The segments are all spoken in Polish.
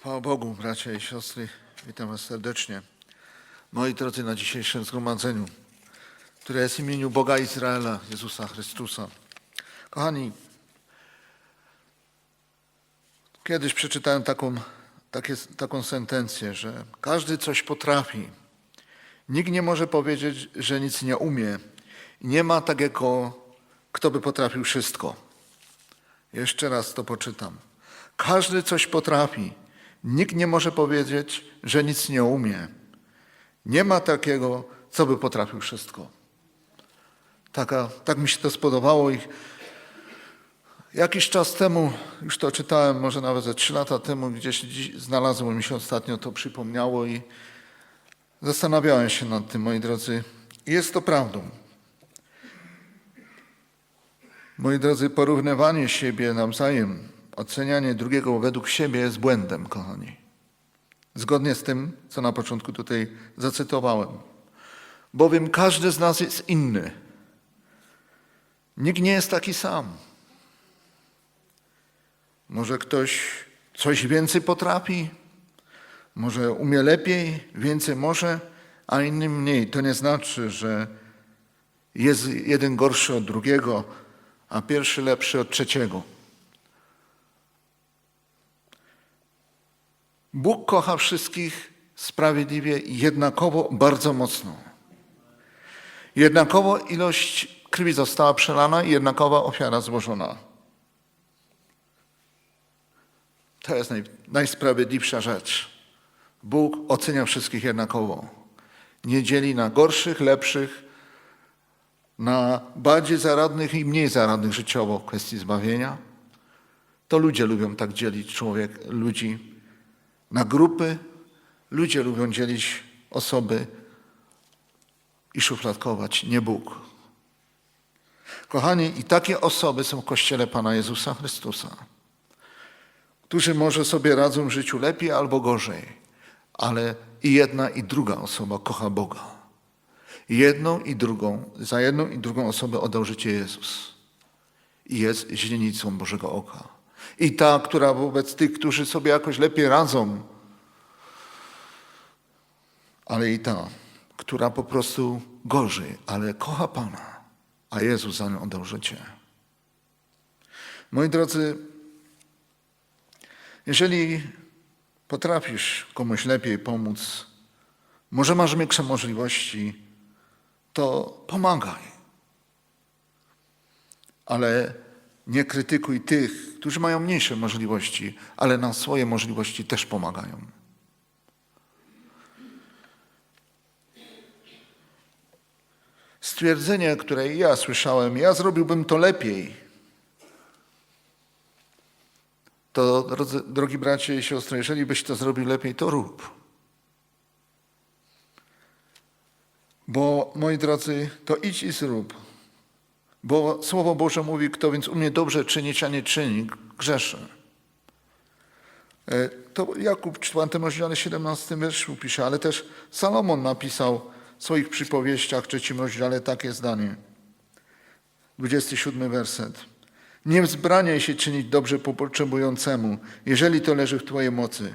Chwała Bogu, bracia i siostry, witam Was serdecznie. Moi drodzy, na dzisiejszym zgromadzeniu, które jest w imieniu Boga Izraela, Jezusa Chrystusa. Kochani, kiedyś przeczytałem taką, takie, taką sentencję, że każdy coś potrafi. Nikt nie może powiedzieć, że nic nie umie. Nie ma takiego, kto by potrafił wszystko. Jeszcze raz to poczytam. Każdy coś potrafi. Nikt nie może powiedzieć, że nic nie umie. Nie ma takiego, co by potrafił wszystko. Taka, tak mi się to spodobało i jakiś czas temu, już to czytałem, może nawet ze trzy lata temu, gdzieś znalazło mi się ostatnio, to przypomniało i zastanawiałem się nad tym, moi drodzy. I jest to prawdą. Moi drodzy, porównywanie siebie nawzajem, ocenianie drugiego według siebie jest błędem, kochani. Zgodnie z tym, co na początku tutaj zacytowałem. Bowiem każdy z nas jest inny. Nikt nie jest taki sam. Może ktoś coś więcej potrafi, może umie lepiej, więcej może, a inny mniej. To nie znaczy, że jest jeden gorszy od drugiego, a pierwszy lepszy od trzeciego. Bóg kocha wszystkich sprawiedliwie jednakowo bardzo mocno. Jednakowo ilość krwi została przelana i jednakowa ofiara złożona. To jest naj, najsprawiedliwsza rzecz. Bóg ocenia wszystkich jednakowo. Nie dzieli na gorszych, lepszych, na bardziej zaradnych i mniej zaradnych życiowo w kwestii zbawienia. To ludzie lubią tak dzielić człowiek, ludzi na grupy. Ludzie lubią dzielić osoby i szufladkować, nie Bóg. Kochani, i takie osoby są w Kościele Pana Jezusa Chrystusa, którzy może sobie radzą w życiu lepiej albo gorzej, ale i jedna i druga osoba kocha Boga. Jedną i drugą, za jedną i drugą osobę oddał życie Jezus. I jest źrenicą Bożego oka. I ta, która wobec tych, którzy sobie jakoś lepiej radzą, ale i ta, która po prostu gorzej, ale kocha Pana, a Jezus za nią oddał życie. Moi drodzy, jeżeli potrafisz komuś lepiej pomóc, może masz większe możliwości, to pomagaj. Ale nie krytykuj tych, którzy mają mniejsze możliwości, ale na swoje możliwości też pomagają. Stwierdzenie, które ja słyszałem, ja zrobiłbym to lepiej. To, drodzy, drogi bracie i siostry, jeżeli byś to zrobił lepiej, to rób. Bo, moi drodzy, to idź i zrób. Bo Słowo Boże mówi, kto więc umie dobrze czynić, a nie czyni, grzeszy. E, To Jakub w 4 rozdziale 17 wierszu pisze, ale też Salomon napisał w swoich przypowieściach w trzecim rozdziale takie zdanie. 27 werset. Nie wzbraniaj się czynić dobrze po potrzebującemu, jeżeli to leży w Twojej mocy.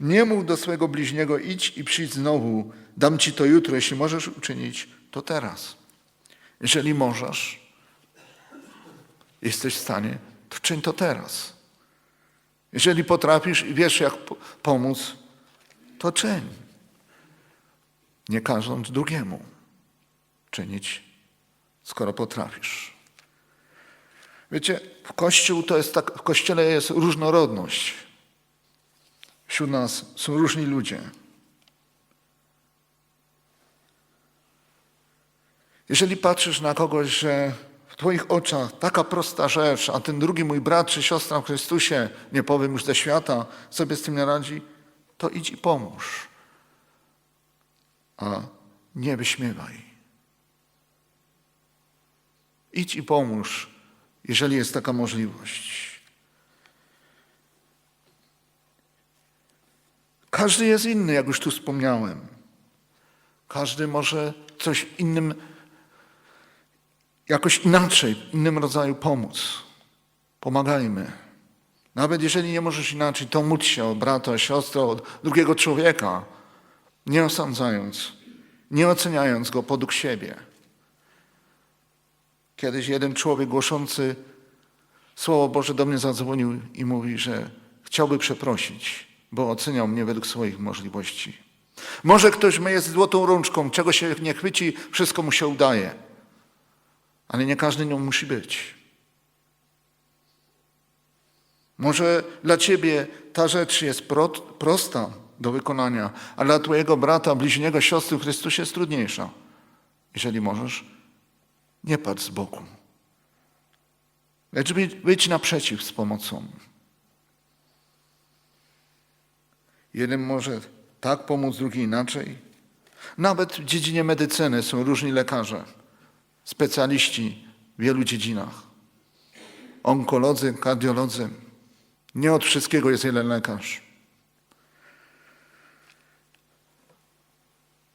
Nie mów do swojego bliźniego, idź i przyjdź znowu, dam Ci to jutro, jeśli możesz uczynić, to teraz. Jeżeli możesz, jesteś w stanie, to czyń to teraz. Jeżeli potrafisz i wiesz, jak po- pomóc, to czyń. Nie każąc drugiemu czynić, skoro potrafisz. Wiecie, w Kościół to jest tak, w Kościele jest różnorodność. Wśród nas są różni ludzie. Jeżeli patrzysz na kogoś, że w Twoich oczach taka prosta rzecz, a ten drugi mój brat czy siostra w Chrystusie, nie powiem już ze świata, sobie z tym nie radzi, to idź i pomóż. A nie wyśmiewaj. Idź i pomóż, jeżeli jest taka możliwość. Każdy jest inny, jak już tu wspomniałem. Każdy może coś innym, jakoś inaczej, innym rodzaju pomóc. Pomagajmy. Nawet jeżeli nie możesz inaczej, to módl się o brata, siostrę, o drugiego człowieka, nie osądzając, nie oceniając go podług siebie. Kiedyś jeden człowiek głoszący Słowo Boże do mnie zadzwonił i mówi, że chciałby przeprosić, bo oceniał mnie według swoich możliwości. Może ktoś myje z złotą rączką, czego się nie chwyci, wszystko mu się udaje. Ale nie każdy nią musi być. Może dla ciebie ta rzecz jest pro, prosta do wykonania, a dla twojego brata, bliźniego, siostry w Chrystusie jest trudniejsza. Jeżeli możesz, nie patrz z boku. Lecz być naprzeciw z pomocą. Jeden może tak pomóc, drugi inaczej. Nawet w dziedzinie medycyny są różni lekarze, specjaliści w wielu dziedzinach. Onkolodzy, kardiolodzy. Nie od wszystkiego jest jeden lekarz.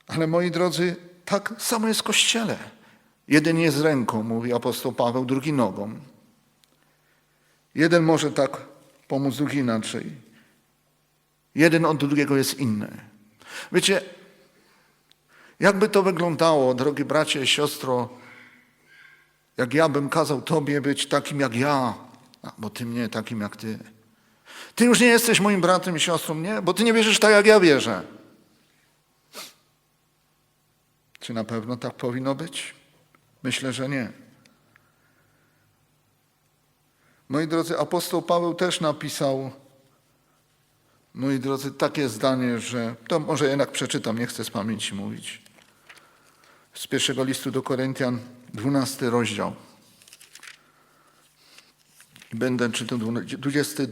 Ale moi drodzy, tak samo jest w Kościele. Jeden jest ręką, mówi apostoł Paweł, drugi nogą. Jeden może tak pomóc, drugi inaczej. Jeden od drugiego jest inny. Wiecie, jakby to wyglądało, drogi bracie siostro, jak ja bym kazał Tobie być takim jak ja, bo Ty mnie takim jak Ty. Ty już nie jesteś moim bratem i siostrą, nie? Bo Ty nie wierzysz tak, jak ja wierzę. Czy na pewno tak powinno być? Myślę, że nie. Moi drodzy, apostoł Paweł też napisał, moi drodzy, takie zdanie, że to może jednak przeczytam, nie chcę z pamięci mówić. Z pierwszego listu do Koryntian, 12 rozdział. Będę czytał 20,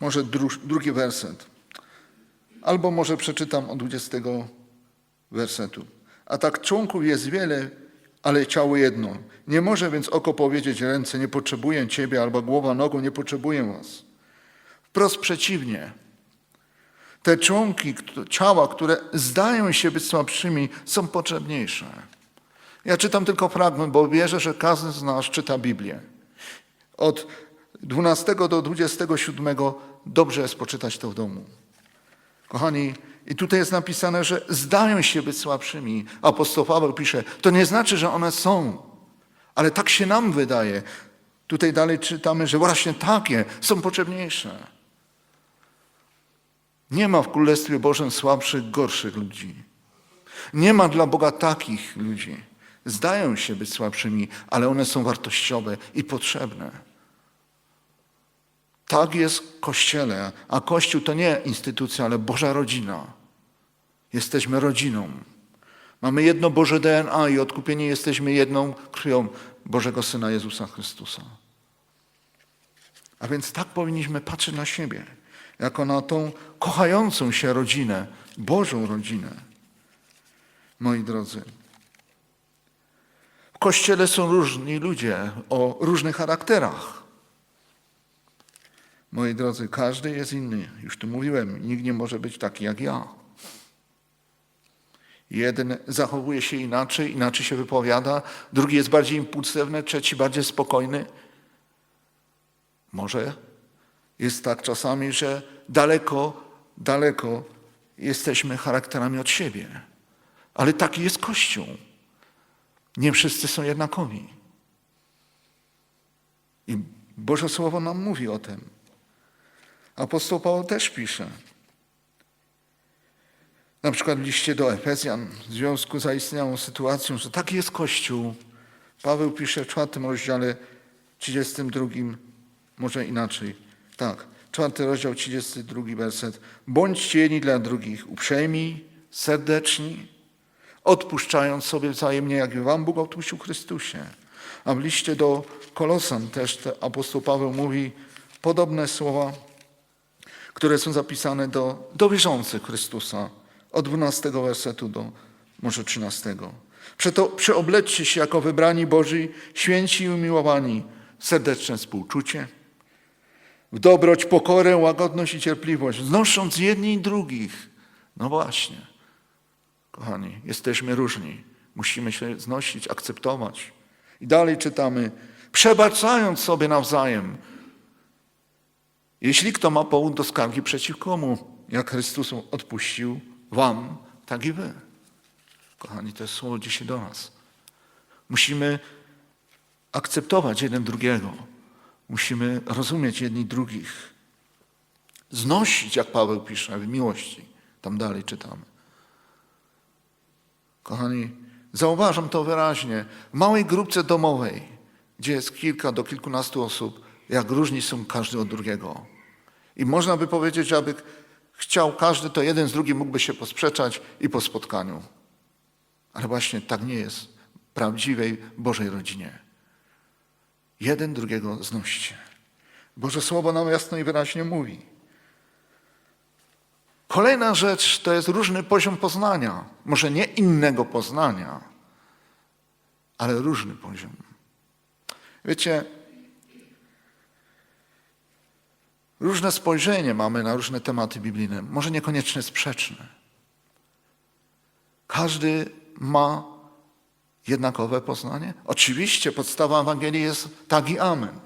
może dru- drugi werset. Albo może przeczytam od 20 wersetu. A tak członków jest wiele, ale ciało jedno. Nie może więc oko powiedzieć ręce, nie potrzebuję Ciebie, albo głowa nogą, nie potrzebuję Was. Wprost przeciwnie. Te członki ciała, które zdają się być słabszymi, są potrzebniejsze. Ja czytam tylko fragment, bo wierzę, że każdy z nas czyta Biblię. Od 12 do 27 dobrze jest poczytać to w domu. Kochani, i tutaj jest napisane, że zdają się być słabszymi. Apostoł Paweł pisze, to nie znaczy, że one są, ale tak się nam wydaje. Tutaj dalej czytamy, że właśnie takie są potrzebniejsze. Nie ma w Królestwie Bożym słabszych, gorszych ludzi. Nie ma dla Boga takich ludzi. Zdają się być słabszymi, ale one są wartościowe i potrzebne. Tak jest w Kościele, a Kościół to nie instytucja, ale Boża rodzina. Jesteśmy rodziną. Mamy jedno Boże DNA i odkupieni jesteśmy jedną krwią Bożego Syna Jezusa Chrystusa. A więc tak powinniśmy patrzeć na siebie, jako na tą kochającą się rodzinę, Bożą rodzinę. Moi drodzy, w Kościele są różni ludzie o różnych charakterach. Moi drodzy, każdy jest inny. Już tu mówiłem, nikt nie może być taki jak ja. Jeden zachowuje się inaczej, inaczej się wypowiada, drugi jest bardziej impulsywny, trzeci bardziej spokojny. Może jest tak czasami, że daleko, daleko jesteśmy charakterami od siebie. Ale taki jest Kościół. Nie wszyscy są jednakowi. I Boże Słowo nam mówi o tym. Apostoł Paweł też pisze. Na przykład w liście do Efezjan w związku z zaistniałą sytuacją, że taki jest Kościół. Paweł pisze w czwartym rozdziale, 32, może inaczej. Tak, czwarty rozdział, 32 werset. Bądźcie jedni dla drugich, uprzejmi, serdeczni, odpuszczając sobie wzajemnie, jak wam Bóg odpuścił Chrystusie. A w liście do Kolosan też te apostoł Paweł mówi podobne słowa, które są zapisane do, do wierzących Chrystusa, od 12 wersetu do może 13. Przeto przyobleczcie się jako wybrani Boży, święci i umiłowani, serdeczne współczucie, w dobroć, pokorę, łagodność i cierpliwość, znosząc jedni i drugich. No właśnie, kochani, jesteśmy różni. Musimy się znosić, akceptować. I dalej czytamy, przebaczając sobie nawzajem. Jeśli kto ma powód do skargi przeciw komu, jak Chrystus odpuścił wam, tak i wy. Kochani, to jest słowo dzisiaj do nas. Musimy akceptować jeden drugiego. Musimy rozumieć jedni drugich. Znosić, jak Paweł pisze, w miłości. Tam dalej czytamy. Kochani, zauważam to wyraźnie. W małej grupce domowej, gdzie jest kilka do kilkunastu osób, jak różni są każdy od drugiego. I można by powiedzieć, aby chciał każdy, to jeden z drugim mógłby się posprzeczać i po spotkaniu. Ale właśnie tak nie jest w prawdziwej Bożej rodzinie. Jeden drugiego znoście. Boże Słowo nam jasno i wyraźnie mówi. Kolejna rzecz to jest różny poziom poznania. Może nie innego poznania, ale różny poziom. Wiecie, różne spojrzenie mamy na różne tematy biblijne, może niekoniecznie sprzeczne. Każdy ma jednakowe poznanie? Oczywiście podstawa Ewangelii jest tak i amen.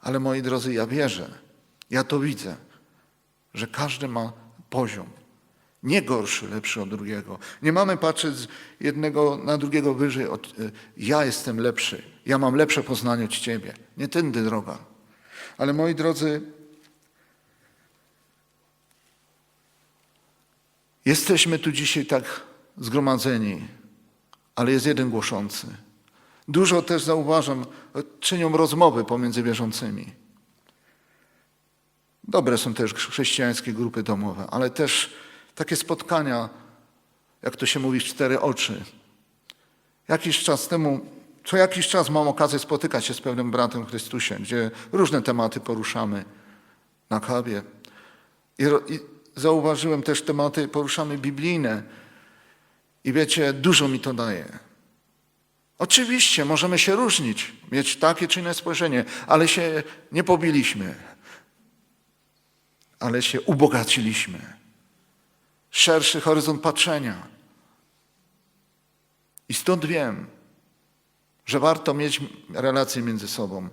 Ale moi drodzy, ja wierzę, ja to widzę, że każdy ma poziom. Nie gorszy, lepszy od drugiego. Nie mamy patrzeć z jednego na drugiego wyżej. Od, y, ja jestem lepszy, ja mam lepsze poznanie od ciebie. Nie tędy droga. Ale moi drodzy, jesteśmy tu dzisiaj tak zgromadzeni, ale jest jeden głoszący. Dużo też zauważam, czynią rozmowy pomiędzy wierzącymi. Dobre są też chrześcijańskie grupy domowe, ale też takie spotkania, jak to się mówi, w cztery oczy. Jakiś czas temu, co jakiś czas mam okazję spotykać się z pewnym bratem Chrystusie, gdzie różne tematy poruszamy na kawie. I, i zauważyłem też tematy, poruszamy biblijne. I wiecie, dużo mi to daje. Oczywiście możemy się różnić, mieć takie czy inne spojrzenie, ale się nie pobiliśmy, ale się ubogaciliśmy. Szerszy horyzont patrzenia. I stąd wiem, że warto mieć relacje między sobą,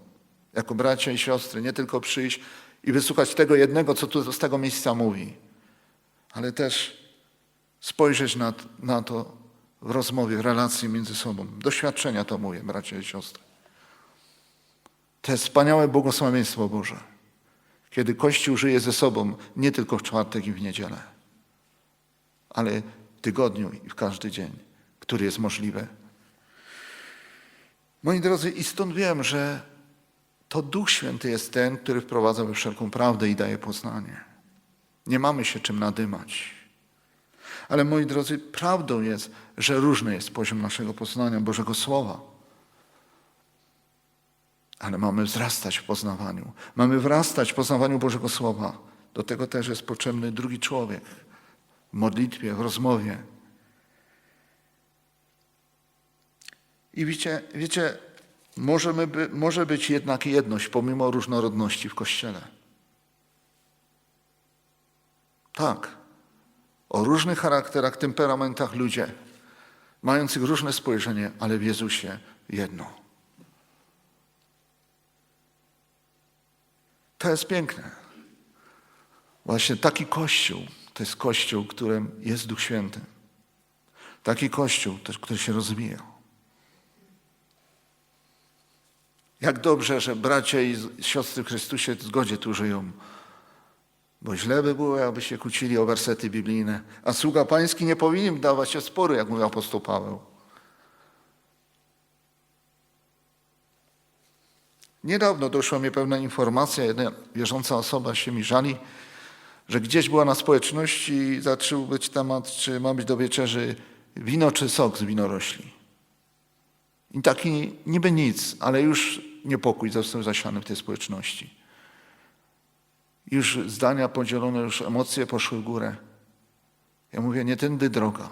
jako bracia i siostry, nie tylko przyjść i wysłuchać tego jednego, co tu z tego miejsca mówi, ale też spojrzeć na, na to w rozmowie, w relacji między sobą. Doświadczenia to mówię, bracia i siostry. To jest wspaniałe błogosławieństwo Boże, kiedy Kościół żyje ze sobą nie tylko w czwartek i w niedzielę, ale w tygodniu i w każdy dzień, który jest możliwy. Moi drodzy, i stąd wiem, że to Duch Święty jest ten, który wprowadza we wszelką prawdę i daje poznanie. Nie mamy się czym nadymać. Ale moi drodzy, prawdą jest, że różny jest poziom naszego poznania Bożego Słowa. Ale mamy wzrastać w poznawaniu. Mamy wrastać w poznawaniu Bożego Słowa. Do tego też jest potrzebny drugi człowiek. W modlitwie, w rozmowie. I wiecie, wiecie możemy by, może być jednak jedność pomimo różnorodności w Kościele. Tak o różnych charakterach, temperamentach ludzie, mających różne spojrzenie, ale w Jezusie jedno. To jest piękne. Właśnie taki Kościół to jest Kościół, którym jest Duch Święty. Taki Kościół, który się rozwija. Jak dobrze, że bracia i siostry w Chrystusie w zgodzie tu żyją. Bo źle by było, aby się kłócili o wersety biblijne. A sługa pański nie powinien dawać się spory, jak mówił apostoł Paweł. Niedawno doszła mi pewna informacja, jedna wierząca osoba się mi żali, że gdzieś była na społeczności i zaczął być temat, czy ma być do wieczerzy wino czy sok z winorośli. I taki niby nic, ale już niepokój został zasiany w tej społeczności. Już zdania podzielone, już emocje poszły w górę. Ja mówię, nie tędy droga.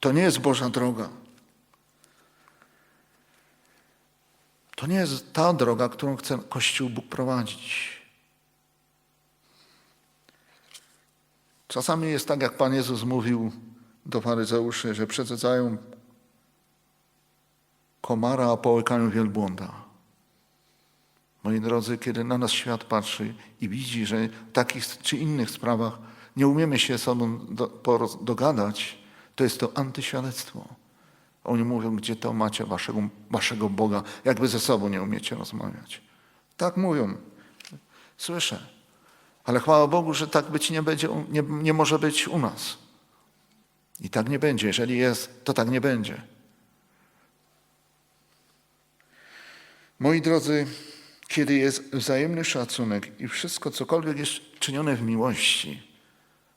To nie jest Boża droga. To nie jest ta droga, którą chce Kościół Bóg prowadzić. Czasami jest tak, jak Pan Jezus mówił do faryzeuszy, że przedsadzają komara, a połykają wielbłąda. Moi drodzy, kiedy na nas świat patrzy i widzi, że w takich czy innych sprawach nie umiemy się sobą dogadać, to jest to antyświadectwo. Oni mówią, gdzie to macie waszego, waszego Boga, jakby ze sobą nie umiecie rozmawiać. Tak mówią. Słyszę. Ale chwała Bogu, że tak być nie będzie, nie, nie może być u nas. I tak nie będzie. Jeżeli jest, to tak nie będzie. Moi drodzy, kiedy jest wzajemny szacunek i wszystko, cokolwiek jest czynione w miłości,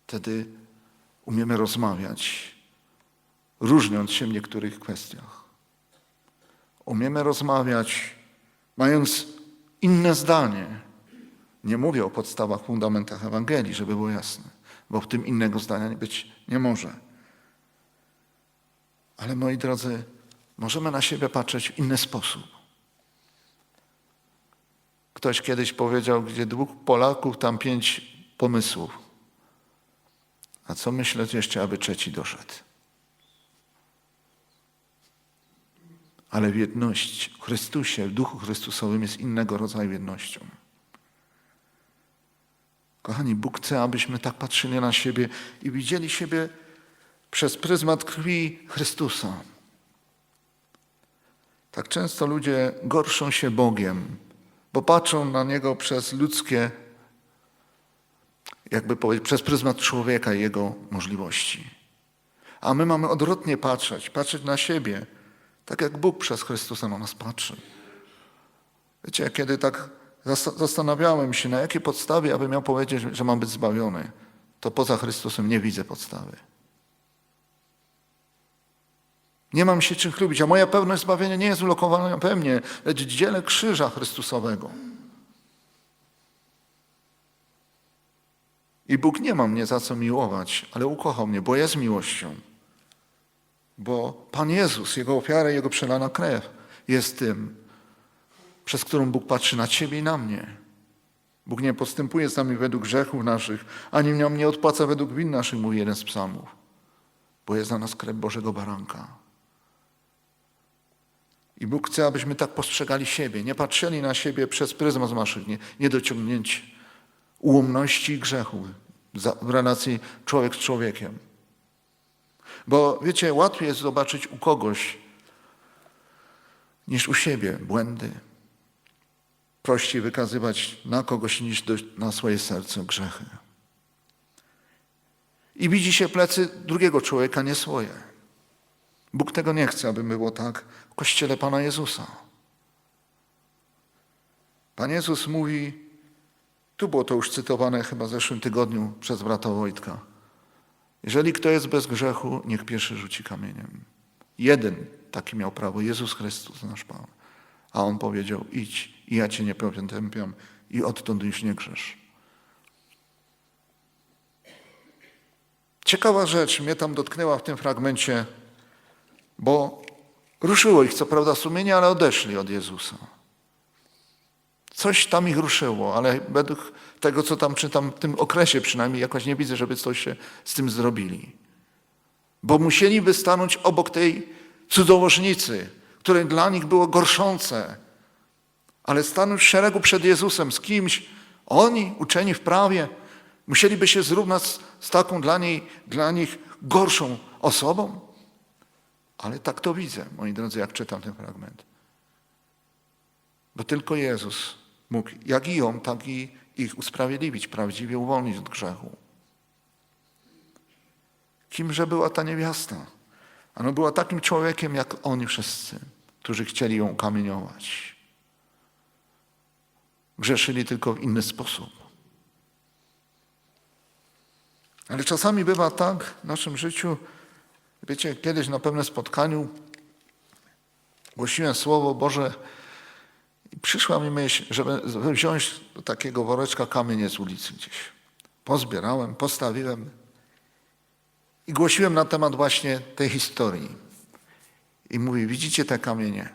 wtedy umiemy rozmawiać, różniąc się w niektórych kwestiach. Umiemy rozmawiać, mając inne zdanie. Nie mówię o podstawach, fundamentach Ewangelii, żeby było jasne, bo w tym innego zdania być nie może. Ale moi drodzy, możemy na siebie patrzeć w inny sposób. Ktoś kiedyś powiedział, gdzie dwóch Polaków, tam pięć pomysłów. A co myśleć jeszcze, aby trzeci doszedł? Ale w jedności, w Chrystusie, w Duchu Chrystusowym jest innego rodzaju jednością. Kochani, Bóg chce, abyśmy tak patrzyli na siebie i widzieli siebie przez pryzmat krwi Chrystusa. Tak często ludzie gorszą się Bogiem, bo patrzą na Niego przez ludzkie, jakby powiedzieć, przez pryzmat człowieka i jego możliwości. A my mamy odwrotnie patrzeć, patrzeć na siebie, tak jak Bóg przez Chrystusa na nas patrzy. Wiecie, kiedy tak zas- zastanawiałem się, na jakiej podstawie, aby miał powiedzieć, że mam być zbawiony, to poza Chrystusem nie widzę podstawy. Nie mam się czym chlubić, a moja pewność zbawienia nie jest ulokowana we mnie, lecz w dziele krzyża Chrystusowego. I Bóg nie ma mnie za co miłować, ale ukochał mnie, bo jest miłością. Bo Pan Jezus, Jego ofiara, Jego przelana krew jest tym, przez którą Bóg patrzy na Ciebie i na mnie. Bóg nie postępuje z nami według grzechów naszych, ani nam nie odpłaca według win naszych, mówi jeden z psalmów, bo jest za nas krew Bożego Baranka. I Bóg chce, abyśmy tak postrzegali siebie, nie patrzyli na siebie przez pryzmat naszych nie- niedociągnięć, ułomności i grzechu w relacji człowiek z człowiekiem. Bo wiecie, łatwiej jest zobaczyć u kogoś niż u siebie błędy. Prościej wykazywać na kogoś niż do, na swoje serce grzechy. I widzi się plecy drugiego człowieka, nie swoje. Bóg tego nie chce, aby było tak w kościele Pana Jezusa. Pan Jezus mówi, tu było to już cytowane chyba w zeszłym tygodniu przez brata Wojtka. Jeżeli kto jest bez grzechu, niech pierwszy rzuci kamieniem. Jeden taki miał prawo, Jezus Chrystus, nasz Pan. A on powiedział, idź i ja cię nie potępiam i odtąd już nie grzesz. Ciekawa rzecz mnie tam dotknęła w tym fragmencie, bo ruszyło ich co prawda sumienie, ale odeszli od Jezusa. Coś tam ich ruszyło, ale według tego, co tam czytam, w tym okresie przynajmniej jakoś nie widzę, żeby coś się z tym zrobili. Bo musieliby stanąć obok tej cudzołożnicy, które dla nich było gorszące, ale stanąć w szeregu przed Jezusem z kimś, oni, uczeni w prawie, musieliby się zrównać z, z taką dla, niej, dla nich gorszą osobą. Ale tak to widzę, moi drodzy, jak czytam ten fragment. Bo tylko Jezus mógł, jak i ją, tak i ich usprawiedliwić, prawdziwie uwolnić od grzechu. Kimże była ta niewiasta? Ona była takim człowiekiem, jak oni wszyscy, którzy chcieli ją kamieniować. Grzeszyli tylko w inny sposób. Ale czasami bywa tak w naszym życiu, wiecie, kiedyś na pewnym spotkaniu głosiłem Słowo Boże przyszła mi myśl, żeby wziąć takiego woreczka kamienie z ulicy gdzieś. Pozbierałem, postawiłem i głosiłem na temat właśnie tej historii. I mówi, widzicie te kamienie?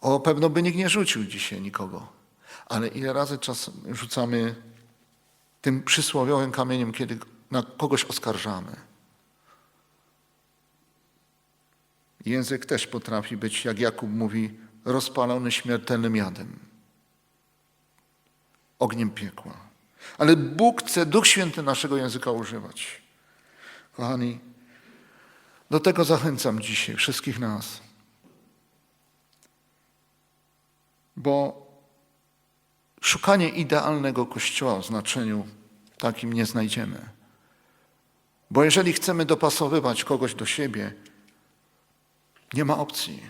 O, pewno by nikt nie rzucił dzisiaj nikogo. Ale ile razy czas rzucamy tym przysłowiowym kamieniem, kiedy na kogoś oskarżamy? Język też potrafi być, jak Jakub mówi, rozpalony śmiertelnym jadem, ogniem piekła. Ale Bóg chce Duch Święty naszego języka używać. Kochani, do tego zachęcam dzisiaj wszystkich nas. Bo szukanie idealnego kościoła w znaczeniu takim nie znajdziemy. Bo jeżeli chcemy dopasowywać kogoś do siebie, nie ma opcji.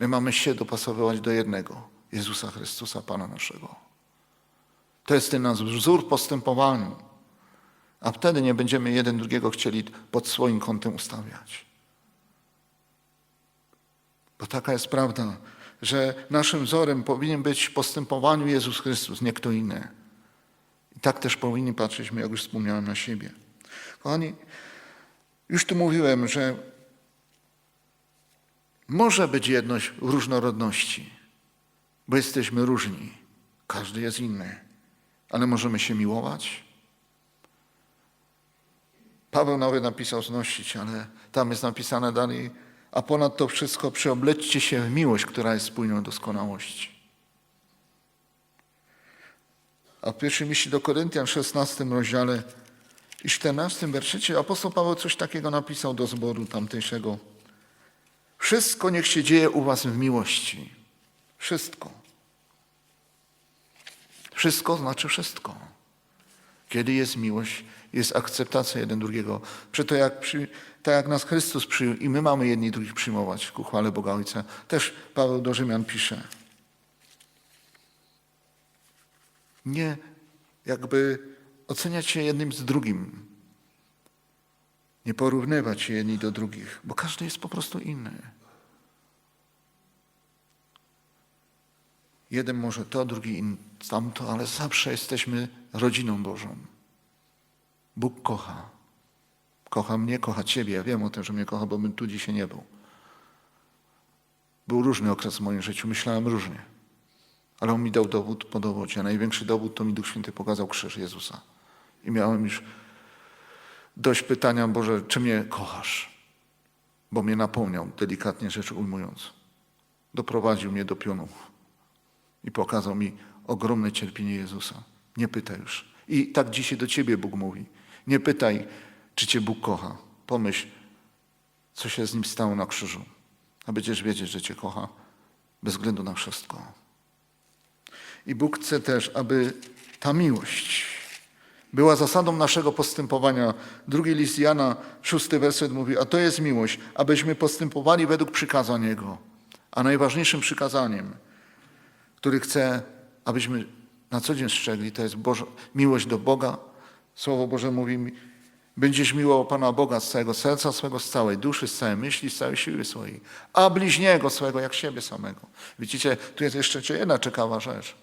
My mamy się dopasowywać do jednego Jezusa Chrystusa, Pana naszego. To jest ten nasz wzór postępowania. A wtedy nie będziemy jeden drugiego chcieli pod swoim kątem ustawiać. Bo taka jest prawda, że naszym wzorem powinien być w postępowaniu Jezus Chrystus, nie kto inny. I tak też powinni patrzeć, jak już wspomniałem, na siebie. Kochani, już tu mówiłem, że może być jedność różnorodności, bo jesteśmy różni. Każdy jest inny, ale możemy się miłować. Paweł nawet napisał znosić, ale tam jest napisane dalej, a ponad to wszystko przeoblećcie się w miłość, która jest spójną doskonałości. A w pierwszym liście do Koryntian, 16 rozdziale i 14 werszycie apostoł Paweł coś takiego napisał do zboru tamtejszego. Wszystko niech się dzieje u was w miłości. Wszystko. Wszystko znaczy wszystko. Kiedy jest miłość, jest akceptacja jeden drugiego. Przeto jak, przy, tak jak nas Chrystus przyjął i my mamy jedni drugich przyjmować ku chwale Boga Ojca. Też Paweł do Rzymian pisze. Nie jakby oceniać się jednym z drugim. Nie porównywać się jedni do drugich, bo każdy jest po prostu inny. Jeden może to, drugi in- tamto, ale zawsze jesteśmy rodziną Bożą. Bóg kocha. Kocha mnie, kocha Ciebie. Ja wiem o tym, że mnie kocha, bo bym tu dzisiaj nie był. Był różny okres w moim życiu, myślałem różnie. Ale On mi dał dowód po dowodzie. A największy dowód to mi Duch Święty pokazał krzyż Jezusa. I miałem już dość pytania, Boże, czy mnie kochasz? Bo mnie napełniał, delikatnie rzecz ujmując. Doprowadził mnie do pionów i pokazał mi ogromne cierpienie Jezusa. Nie pytaj już. I tak dzisiaj do ciebie Bóg mówi. Nie pytaj, czy cię Bóg kocha. Pomyśl, co się z nim stało na krzyżu. A będziesz wiedzieć, że cię kocha bez względu na wszystko. I Bóg chce też, aby ta miłość była zasadą naszego postępowania. Drugi list Jana, szósty werset mówi, a to jest miłość, abyśmy postępowali według przykazań Jego. A najważniejszym przykazaniem, który chce, abyśmy na co dzień strzegli, to jest Boże, miłość do Boga. Słowo Boże mówi, będziesz miłował Pana Boga z całego serca swego, z całej duszy, z całej myśli, z całej siły swojej, a bliźniego swego jak siebie samego. Widzicie, tu jest jeszcze jedna ciekawa rzecz,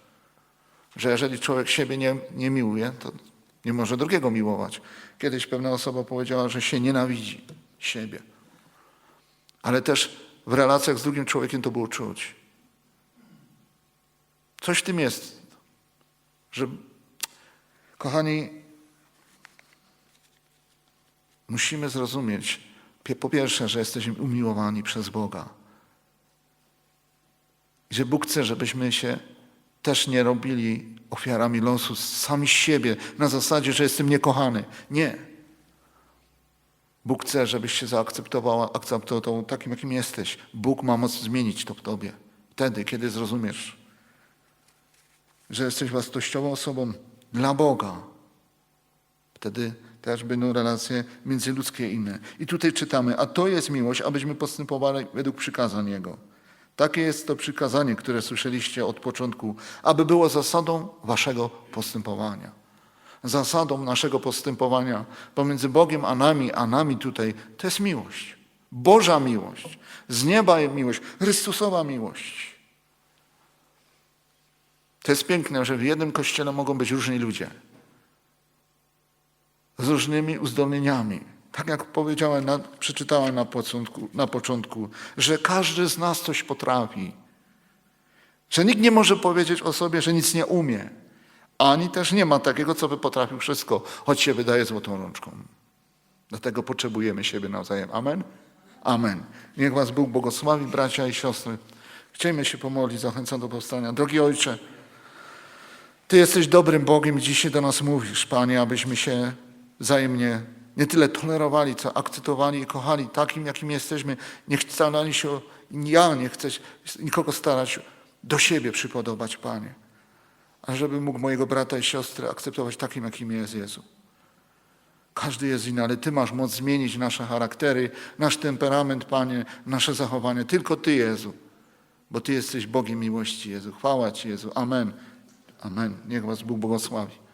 że jeżeli człowiek siebie nie, nie miłuje, to nie może drugiego miłować. Kiedyś pewna osoba powiedziała, że się nienawidzi siebie. Ale też w relacjach z drugim człowiekiem to było czuć. Coś w tym jest, że kochani, musimy zrozumieć, po pierwsze, że jesteśmy umiłowani przez Boga. Że Bóg chce, żebyśmy się też nie robili ofiarami losu sami siebie na zasadzie, że jestem niekochany. Nie. Bóg chce, żebyś się zaakceptowała, akceptował takim, jakim jesteś. Bóg ma moc zmienić to w tobie. Wtedy, kiedy zrozumiesz, że jesteś wartościową osobą dla Boga, wtedy też będą relacje międzyludzkie inne. I tutaj czytamy, a to jest miłość, abyśmy postępowali według przykazań Jego. Takie jest to przykazanie, które słyszeliście od początku, aby było zasadą waszego postępowania. Zasadą naszego postępowania pomiędzy Bogiem a nami, a nami tutaj, to jest miłość. Boża miłość. Z nieba miłość. Chrystusowa miłość. To jest piękne, że w jednym kościele mogą być różni ludzie. Z różnymi uzdolnieniami. Tak jak powiedziałem, na, przeczytałem na początku, na początku, że każdy z nas coś potrafi. Że nikt nie może powiedzieć o sobie, że nic nie umie. Ani też nie ma takiego, co by potrafił wszystko, choć się wydaje złotą rączką. Dlatego potrzebujemy siebie nawzajem. Amen? Amen. Niech Was Bóg błogosławi, bracia i siostry. Chciejmy się pomodlić, zachęcam do powstania. Drogi Ojcze, Ty jesteś dobrym Bogiem i dzisiaj do nas mówisz, Panie, abyśmy się wzajemnie nie tyle tolerowali, co akceptowali i kochali takim, jakim jesteśmy. Nie starali się, ja nie chcę nikogo starać do siebie przypodobać, Panie. A żeby mógł mojego brata i siostry akceptować takim, jakim jest Jezu. Każdy jest inny, ale Ty masz moc zmienić nasze charaktery, nasz temperament, Panie, nasze zachowanie. Tylko Ty, Jezu, bo Ty jesteś Bogiem miłości, Jezu. Chwała Ci, Jezu. Amen. Amen. Niech Was Bóg błogosławi.